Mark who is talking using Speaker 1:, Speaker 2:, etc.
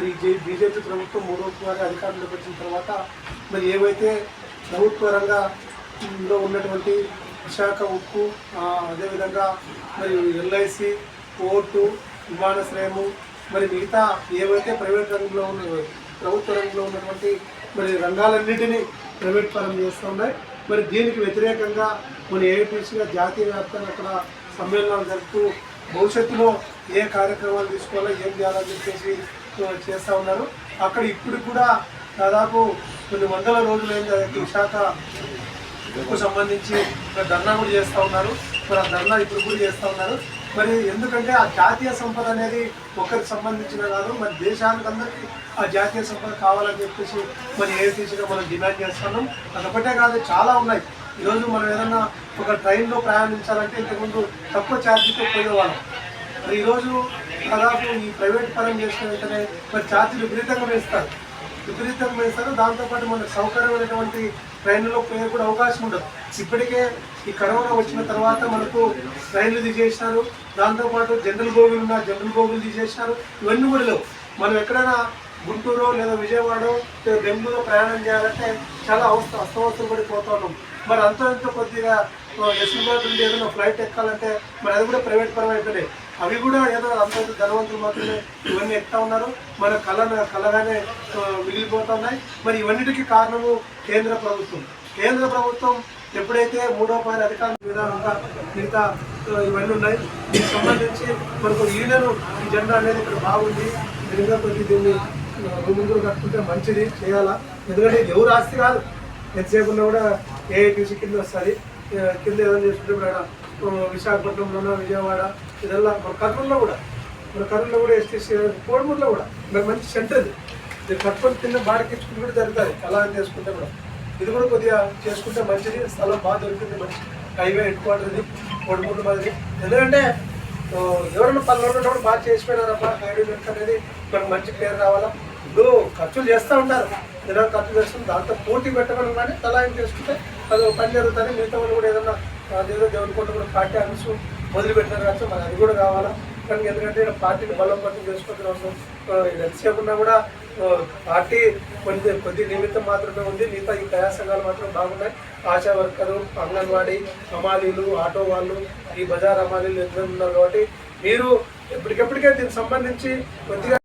Speaker 1: మరి అధికారంలోకి వచ్చిన తర్వాత మరి ఏవైతే ప్రభుత్వ రంగంలో ఉన్నటువంటి విశాఖ ఉక్కు అదేవిధంగా మరి ఎల్ఐసి పోర్టు విమానాశ్రయము మరి మిగతా ఏవైతే ప్రైవేట్ రంగంలో ఉన్న ప్రభుత్వ రంగంలో ఉన్నటువంటి మరి రంగాలన్నింటినీ ప్రైవేట్ పరం చేస్తున్నాయి మరి దీనికి వ్యతిరేకంగా మన ఏఐటీసీగా జాతీయ వ్యాప్తంగా అక్కడ సమ్మేళనాలు జరుపుతూ భవిష్యత్తులో ఏ కార్యక్రమాలు తీసుకోవాలో ఏం చేయాలని చెప్పేసి చేస్తూ ఉన్నారు. అక్కడ ఇప్పుడు కూడా దాదాపు కొన్ని వందల రోజులైంది అది విశాఖ కు సంబంధించి ధర్నా కూడా చేస్తూ ఉన్నారు. మరి ఆ ధర్నా ఇప్పుడు కూడా చేస్తూ ఉన్నారు. మరి ఎందుకంటే ఆ జాతీయ సంపద అనేది ఒకరికి సంబంధించిన కాదు మరి దేశానికి అందరికీ ఆ జాతీయ సంపద కావాలని చెప్పేసి మరి ఏఐటీసీగా మనం డిమాండ్ చేస్తున్నాం. అదొకటే కాదు చాలా ఉన్నాయి. ఈరోజు మనం ఏదన్నా ఒక ట్రైన్లో ప్రయాణించాలంటే ఇంతకుముందు తక్కువ ఛార్జీతో పోయేవాళ్ళం. మరి ఈరోజు దాదాపు ఈ ప్రైవేట్ పరం చేసిన వెంటనే మరి ఛార్జీలు విపరీతంగా వేస్తారు. విపరీతంగా వేస్తారు. దాంతోపాటు మనకు సౌకర్యమైనటువంటి ట్రైన్లలో పోయే కూడా అవకాశం ఉండదు. ఇప్పటికే ఈ కరోనా వచ్చిన తర్వాత మనకు ట్రైన్లు తీసేసినారు. దాంతోపాటు జనరల్ గోగులు ఉన్న జనరల్ గోగులు తీసేసినారు. ఇవన్నీ కూడా లేవు. మనం ఎక్కడైనా గుంటూరు లేదా విజయవాడ లేదా బెంగళూరు ప్రయాణం చేయాలంటే చాలా అవస్థ అస్తవస్థలు మరి అంత కొద్దిగా ఎస్ఎల్బాద్ నుండి ఏదైనా ఫ్లైట్ ఎక్కాలంటే మరి అది కూడా ప్రైవేట్ పరం అవి కూడా ఏదో అంత ధనవంతులు మాత్రమే ఇవన్నీ ఎక్కుతా ఉన్నారు. మన కళ కళగానే ఆ, మిగిలిపోతున్నాయి. మరి ఇవన్నిటికీ కారణము కేంద్ర ప్రభుత్వం. కేంద్ర ప్రభుత్వం ఎప్పుడైతే మూడో పాయింట్ అధికారుల విధానంగా మిగతా ఇవన్నీ ఉన్నాయి. దీనికి సంబంధించి మనకు ఈడను ఈ జెండా అనేది ఇక్కడ బాగుంది. నిజంగా ప్రతి దీన్ని ఆ, కట్టుకుంటే మంచిది చేయాలా. ఎందుకంటే ఎవరు ఆస్తి కాదు. ఎంతసేపు ఉన్నా కూడా ఏఐటీసీ కింద వస్తుంది. కింద ఏదైనా చేసుకుంటే ఇప్పుడు ఆడ, విశాఖపట్నంలోనో విజయవాడ ఇదల్లా మన కర్నూలులో కూడా. మన కర్నూలులో కూడా ఎస్టీసీ కోడమూరులో కూడా. మరి మంచి సెంటర్ ఇది ఇది కట్టుకొని కింద బాడకిచ్చుకుంటూ కూడా జరుగుతుంది. అలా అని చేసుకుంటే కూడా. ఇది కూడా కొద్దిగా చేసుకుంటే మంచిది. స్థలం బాగా దొరికింది మంచి హైవే హెడ్ క్వార్టర్ ఇది కోడమూరు మాదిరి. ఎందుకంటే ఎవరైనా పనులు ఉన్నప్పుడు బాగా చేసిపోయినారమ్మా హైవే వెనుక అనేది మనకు మంచి పేరు రావాలా? ఇప్పుడు ఖర్చులు చేస్తూ ఉంటారు. ఏదైనా ఖర్చు చేస్తుంది దాంతో పోటీ పెట్టమని కానీ తలాయం చేసుకుంటే అది ఒక పని జరుగుతుంది. మిగతా వాళ్ళు కూడా ఏదైనా అదేదో దేవుని కొండ కూడా పార్టీ ఆఫీస్ మొదలు పెట్టినారు కాబట్టి మరి అది కూడా కావాలా? కానీ ఎందుకంటే పార్టీని బలోపేతం చేసుకుంటున్న అవసరం. ఎంతసేపు ఉన్నా కూడా పార్టీ కొద్ది కొద్ది నిమిత్తం మాత్రమే ఉంది. మిగతా ఈ ప్రయాస సంఘాలు మాత్రం బాగున్నాయి. ఆశా వర్కరు అంగన్వాడీ హమాలీలు ఆటో వాళ్ళు ఈ బజార్ హమాలీలు ఎంతో ఉన్నారు కాబట్టి మీరు ఎప్పటికెప్పటికే దీనికి సంబంధించి కొద్దిగా